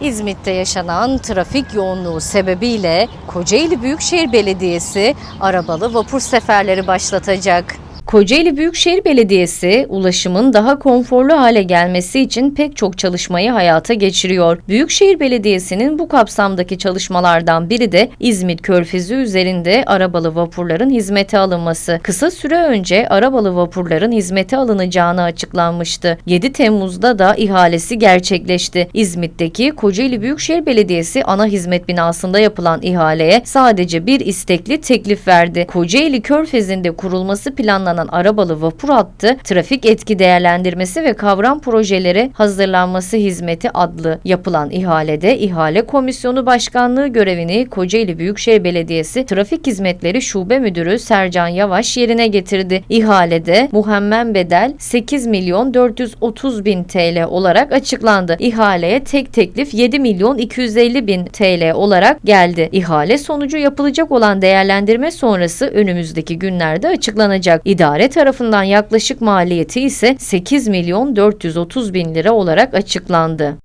İzmit'te yaşanan trafik yoğunluğu sebebiyle Kocaeli Büyükşehir Belediyesi arabalı vapur seferleri başlatacak. Kocaeli Büyükşehir Belediyesi ulaşımın daha konforlu hale gelmesi için pek çok çalışmayı hayata geçiriyor. Büyükşehir Belediyesi'nin bu kapsamdaki çalışmalardan biri de İzmit Körfezi üzerinde arabalı vapurların hizmete alınması. Kısa süre önce arabalı vapurların hizmete alınacağını açıklanmıştı. 7 Temmuz'da da ihalesi gerçekleşti. İzmit'teki Kocaeli Büyükşehir Belediyesi ana hizmet binasında yapılan ihaleye sadece bir istekli teklif verdi. Kocaeli Körfezi'nde kurulması planlanan arabalı vapur hattı, trafik etki değerlendirmesi ve kavram projeleri hazırlanması hizmeti adlı yapılan ihalede ihale komisyonu başkanlığı görevini Kocaeli Büyükşehir Belediyesi Trafik Hizmetleri Şube Müdürü Sercan Yavaş yerine getirdi. İhalede muhemmen bedel 8 milyon 430 bin TL olarak açıklandı. İhaleye tek teklif 7 milyon 250 bin TL olarak geldi. İhale sonucu yapılacak olan değerlendirme sonrası önümüzdeki günlerde açıklanacak. İdare tarafından yaklaşık maliyeti ise 8 milyon 430 bin lira olarak açıklandı.